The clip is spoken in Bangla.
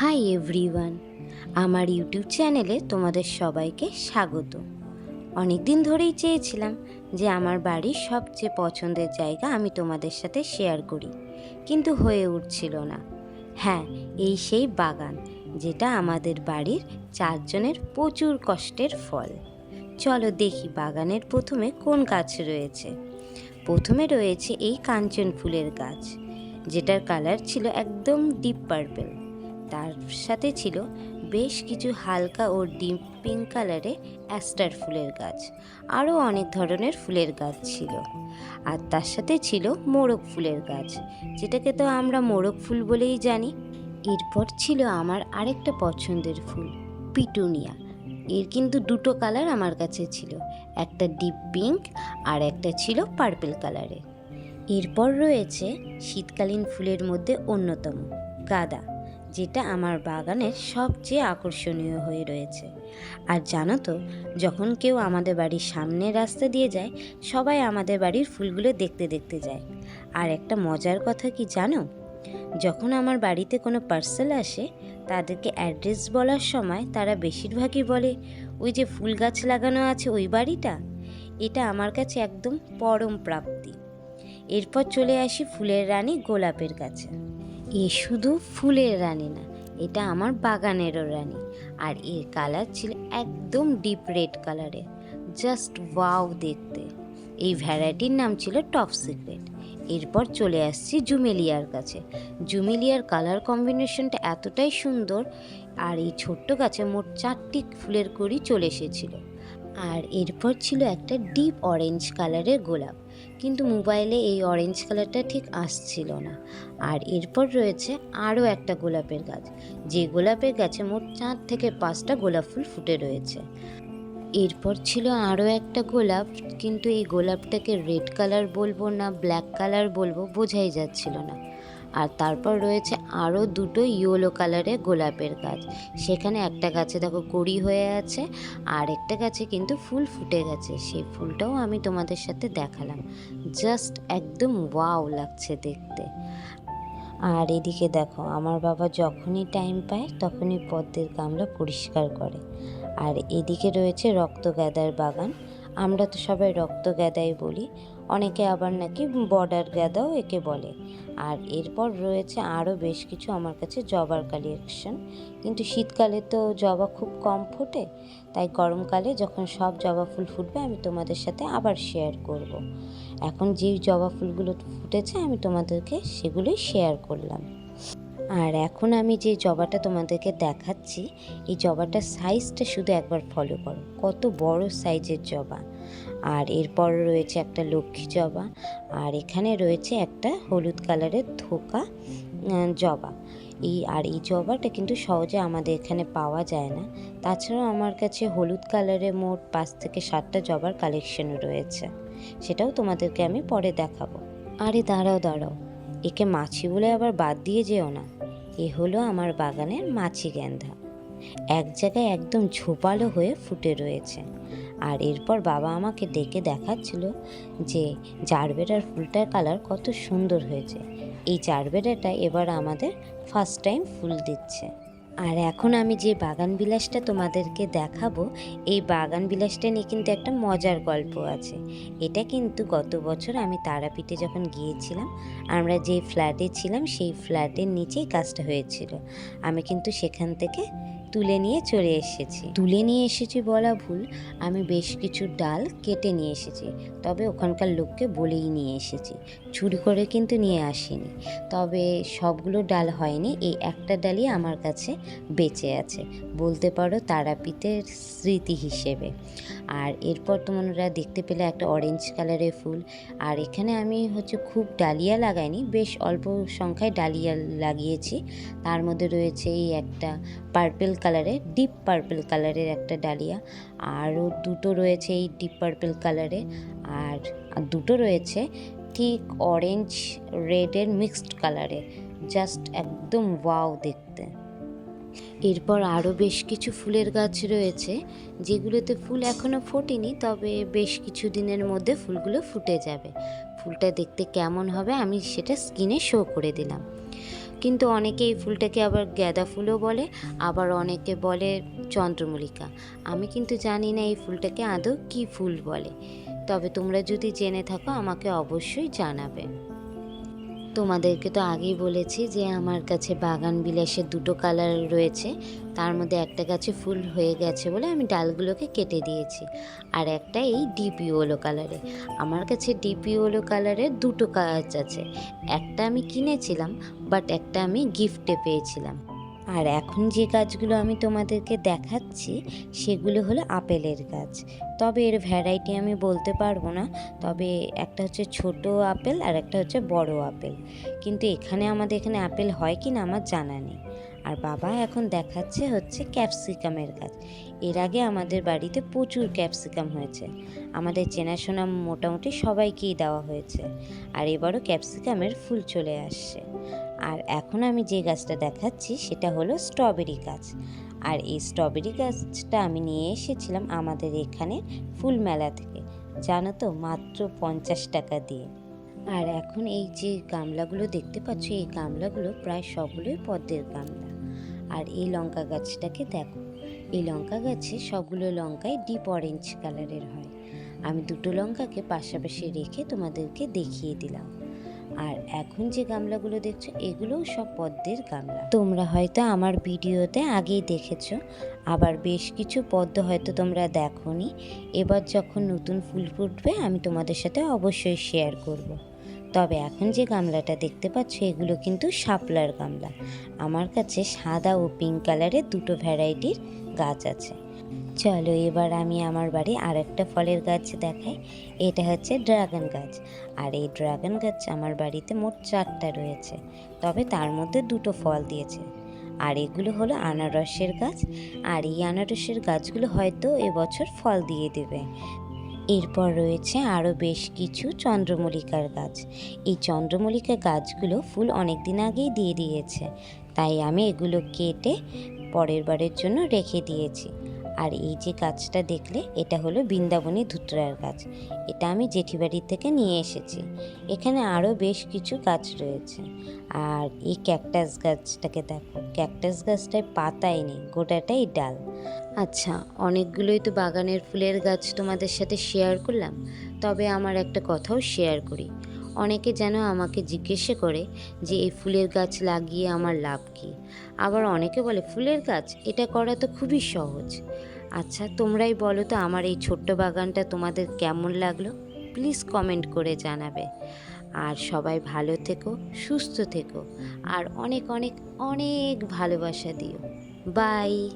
হাই এভরিওয়ান আমার ইউটিউব চ্যানেলে তোমাদের সবাইকে স্বাগত। অনেক দিন ধরেই চেয়েছিলাম যে আমার বাড়ির সবচেয়ে পছন্দের জায়গা আমি তোমাদের সাথে শেয়ার করি, কিন্তু হয়ে উঠছিল না। হ্যাঁ এই সেই বাগান, যেটা আমাদের বাড়ির চারজনের প্রচুর কষ্টের ফল। চলো দেখি বাগানের প্রথমে কোন গাছ রয়েছে। প্রথমে রয়েছে এই কাঞ্চন ফুলের গাছ, যেটার কালার ছিল একদম ডিপ পার্পেল তার সাথে ছিল বেশ কিছু হালকা ও ডিপ পিঙ্ক কালারে অ্যাস্টার ফুলের গাছ, আরও অনেক ধরনের ফুলের গাছ ছিল। আর তার সাথে ছিল মোরগ ফুলের গাছ, যেটাকে তো আমরা মোরগ ফুল বলেই জানি। এরপর ছিল আমার আরেকটা পছন্দের ফুল, পিটুনিয়া। এর কিন্তু দুটো কালার আমার কাছে ছিল, একটা ডিপ পিঙ্ক আর একটা ছিল পার্পেল কালারের এরপর রয়েছে শীতকালীন ফুলের মধ্যে অন্যতম, গাঁদা। যেটা আমার বাগানের সবচেয়ে আকর্ষণীয় হয়ে রয়েছে। আর জানো তো, যখন কেউ আমাদের বাড়ির সামনের রাস্তা দিয়ে যায়, সবাই আমাদের বাড়ির ফুলগুলো দেখতে দেখতে যায়। আর একটা মজার কথা কি জানো? যখন আমার বাড়িতে কোনো পার্সেল আসে, তাদেরকে অ্যাড্রেস বলার সময় তারা বেশিরভাগই বলে, ওই যে ফুল গাছ লাগানো আছে ওই বাড়িটা? এটা আমার কাছে একদম পরম প্রাপ্তি। এরপর চলে আসি ফুলের রানী গোলাপের কাছে। এ শুধু ফুলের রানী না, এটা আমার বাগানেরও রানী। আর এর কালার ছিল একদম ডিপ রেড কালারে জাস্ট ওয়াও দেখতে। এই ভ্যারাইটির নাম ছিল টপ সিক্রেট। এরপর চলে আসছি জুমেলিয়ার কাছে। জুমেলিয়ার কালার কম্বিনেশনটা এতটাই সুন্দর, আর এই ছোট্ট গাছে মোট চারটি ফুলের কড়ি চলে এসেছিল। আর এরপর ছিল একটা ডিপ অরেঞ্জ কালারের গোলাপ। কিন্তু মোবাইলে এই অরেঞ্জ কালারটা ঠিক আসছিল না। আর এরপর রয়েছে আরও একটা গোলাপের গাছ। যে গোলাপের গাছে মোট চার থেকে পাঁচটা গোলাপ ফুল ফুটে রয়েছে। এরপর ছিল আরও একটা গোলাপ, কিন্তু এই গোলাপটাকে রেড কালার বলব না ব্ল্যাক কালার বলব, বোঝাই যাচ্ছিল না। আর তারপর রয়েছে আরও দুটো ইয়েলো কালারের গোলাপের গাছ। সেখানে একটা গাছে দেখো কড়ি হয়ে আছে, আর একটা গাছে কিন্তু ফুল ফুটে গেছে। সেই ফুলটাও আমি তোমাদের সাথে দেখালাম। জাস্ট একদম ওয়াও লাগছে দেখতে। আর এদিকে দেখো, আমার বাবা যখনই টাইম পায় তখনই পদ্মের গামলা পরিষ্কার করে। আর এদিকে রয়েছে রক্তগাদার বাগান। আমরা তো সবাই রক্তগাদাই বলি। অনেকে আবার নাকি বর্ডার গাদাও একে বলে। আর এরপর রয়েছে আরও বেশ কিছু আমার কাছে জবার কালেকশন কিন্তু শীতকালে তো জবা খুব কম ফোটে, তাই গরমকালে যখন সব জবা ফুল ফুটবে আমি তোমাদের সাথে আবার শেয়ার করব। এখন যে জবা ফুলগুলো ফুটেছে আমি তোমাদেরকে সেগুলোই শেয়ার করলাম। আর এখন আমি যে জবাটা তোমাদেরকে দেখাচ্ছি, এই জবাটার সাইজটা শুধু একবার ফলো করো। কত বড় সাইজের জবা। আর এরপর রয়েছে একটা লক্ষ্মী জবা, আর এখানে রয়েছে একটা হলুদ কালারের ধোকা জবা। এই, আর এই জবাটা কিন্তু সহজে আমাদের এখানে পাওয়া যায় না। তাছাড়াও আমার কাছে হলুদ কালারের মোট পাঁচ থেকে সাতটা জবার কালেকশন রয়েছে। সেটাও তোমাদেরকে আমি পরে দেখাবো। আরে দাঁড়াও দাঁড়াও। একে মাছি বলে আবার বাদ দিয়ে যেও না। এ হলো আমার বাগানের মাছি গেন্ধা। এক জায়গায় একদম ঝোপালো হয়ে ফুটে রয়েছে। আর এরপর বাবা আমাকে ডেকে দেখাচ্ছিল যে জারবেরার ফুলটার কালার কত সুন্দর হয়েছে। এই জারবেরাটা এবার আমাদের ফার্স্ট টাইম ফুল দিচ্ছে। আর এখন আমি যে বাগান বিলাসটা তোমাদেরকে দেখাবো, এই বাগান বিলাসটা নিয়ে কিন্তু একটা মজার গল্প আছে। এটা কিন্তু গত বছর আমি তারাপীঠে যখন গিয়েছিলাম, আমরা যে ফ্ল্যাটে ছিলাম, সেই ফ্ল্যাটের নিচেই কাজটা হয়েছিল। আমি কিন্তু সেখান থেকে তুলে নিয়ে চলে এসেছি। তুলে নিয়ে এসেছি বলা ভুল, আমি বেশ কিছু ডাল কেটে নিয়ে এসেছি, তবে ওখানকার লোককে বলেই নিয়ে এসেছি। চুরি করে কিন্তু নিয়ে আসিনি, তবে সবগুলো ডাল হয়নি, এই একটা ডালই আমার কাছে বেঁচে আছে, বলতে পারো তারাপীঠের স্মৃতি হিসেবে। আর এরপর তোমরা দেখতে পেলে একটা অরেঞ্জ কালারের ফুল, আর এখানে আমি হচ্ছে খুব ডালিয়া লাগাইনি, বেশ অল্প সংখ্যায় ডালিয়া লাগিয়েছি, তার মধ্যে রয়েছে এই একটা পার্পেল কালারের ডিপ পার্পেল কালারের একটা ডালিয়া। আরও দুটো রয়েছে এই ডিপ পার্পেল কালারে আর আর দুটো রয়েছে ঠিক অরেঞ্জ রেডের মিক্সড কালারে জাস্ট একদম ওয়াও দেখতে। এরপর আরও বেশ কিছু ফুলের গাছ রয়েছে, যেগুলোতে ফুল এখনও ফোটেনি, তবে বেশ কিছু দিনের মধ্যে ফুলগুলো ফুটে যাবে। ফুলটা দেখতে কেমন হবে আমি সেটা স্কিনে শো করে দিলাম। কিন্তু অনেকে এই ফুলটাকে আবার গ্যাদা ফুলও বলে, আবার অনেকে বলে চন্দ্রমল্লিকা। আমি কিন্তু জানি না এই ফুলটাকে আদৌ কী ফুল বলে। তবে তোমরা যদি জেনে থাকো, আমাকে অবশ্যই জানাবে। তোমাদেরকে তো আগেই বলেছি যে আমার কাছে বাগান বিলাসের দুটো কালার রয়েছে। তার মধ্যে একটা গাছে ফুল হয়ে গেছে বলে আমি ডালগুলোকে কেটে দিয়েছি। আর একটা এই ডিপি ওলো কালারে। আমার কাছে ডিপি ওলো কালারের দুটো গাছ আছে। একটা আমি কিনেছিলাম, বাট একটা আমি গিফটে পেয়েছিলাম। আর এখন যে গাছগুলো আমি তোমাদেরকে দেখাচ্ছি, সেগুলো হলো আপেলের গাছ। তবে এর ভ্যারাইটি আমি বলতে পারব না, তবে একটা হচ্ছে ছোট আপেল আর একটা হচ্ছে বড় আপেল। কিন্তু এখানে আমাদের এখানে আপেল হয় কি না আমার জানা নেই। আর বাবা এখন দেখাচ্ছে হচ্ছে ক্যাপসিকামের গাছ। এর আগে আমাদের বাড়িতে প্রচুর ক্যাপসিকাম হয়েছে। আমাদের চেনাশোনা মোটামুটি সবাইকেই দেওয়া হয়েছে। আর এবারও ক্যাপসিকামের ফুল চলে আসছে। আর এখন আমি যে গাছটা দেখাচ্ছি সেটা হলো স্ট্রবেরি গাছ। আর এই স্ট্রবেরি গাছটা আমি নিয়ে এসেছিলাম আমাদের এখানে ফুল মেলা থেকে। জানো তো, মাত্র পঞ্চাশ টাকা দিয়ে। আর এখন এই যে গামলাগুলো দেখতে পাচ্ছ, এই গামলাগুলো প্রায় সবগুলোই পদ্মের গামলা। আর এই লঙ্কা গাছটাকে দেখো, এই লঙ্কা গাছে সবগুলো লঙ্কাই ডিপ অরেঞ্জ কালারের হয়। আমি দুটো লঙ্কাকে পাশাপাশি রেখে তোমাদেরকে দেখিয়ে দিলাম। আর এখন যে গামলাগুলো দেখছ, এগুলোও সব পদ্মের গামলা। তোমরা হয়তো আমার ভিডিওতে আগেই দেখেছ, আবার বেশ কিছু পদ্ম হয়তো তোমরা দেখোনি। এবার যখন নতুন ফুল ফুটবে, আমি তোমাদের সাথে অবশ্যই শেয়ার করব। তবে এখন যে গামলাটা দেখতে পাচ্ছ, এগুলো কিন্তু শাপলার গামলা। আমার কাছে সাদা ও পিঙ্ক কালারের দুটো ভ্যারাইটির গাছ আছে। চলো এবার আমি আমার বাড়ি আরেকটা ফলের গাছ দেখাই। এটা হচ্ছে ড্রাগন গাছ। আর এই ড্রাগন গাছ আমার বাড়িতে মোট চারটা রয়েছে। তবে তার মধ্যে দুটো ফল দিয়েছে। আর এগুলো হলো আনারসের গাছ। আর এই আনারসের গাছগুলো হয়তো এবছর ফল দিয়ে দেবে। এরপর রয়েছে আরও বেশ কিছু চন্দ্রমল্লিকার গাছ। এই চন্দ্রমল্লিকা গাছগুলো ফুল অনেক দিন আগেই দিয়ে দিয়েছে। তাই আমি এগুলো কেটে পরের বারের জন্য রেখে দিয়েছি। আর এই যে গাছটা দেখলে, এটা হলো বৃন্দাবনী ধুতরার গাছ। এটা আমি জেঠিবাড়ির থেকে নিয়ে এসেছি। এখানে আরও বেশ কিছু গাছ রয়েছে। আর এই ক্যাকটাস গাছটাকে দেখো, ক্যাকটাস গাছটায় পাতাই নেই, গোটাটাই ডাল। আচ্ছা অনেকগুলোই তো বাগানের ফুলের গাছ তোমাদের সাথে শেয়ার করলাম। তবে আমার একটা কথাও শেয়ার করি। অনেকে যেন আমাকে জিজ্ঞেসে করে যে, এই ফুলের গাছ লাগিয়ে আমার লাভ কী? আবার অনেকে বলে, ফুলের গাছ? এটা করা তো খুবই সহজ। আচ্ছা তোমরাই বলো তো, আমার এই ছোট্ট বাগানটা তোমাদের কেমন লাগল? প্লিজ কমেন্ট করে জানাবে। আর সবাই ভালো থেকো, সুস্থ থেকো। আর অনেক অনেক অনেক ভালোবাসা দিও। বাই!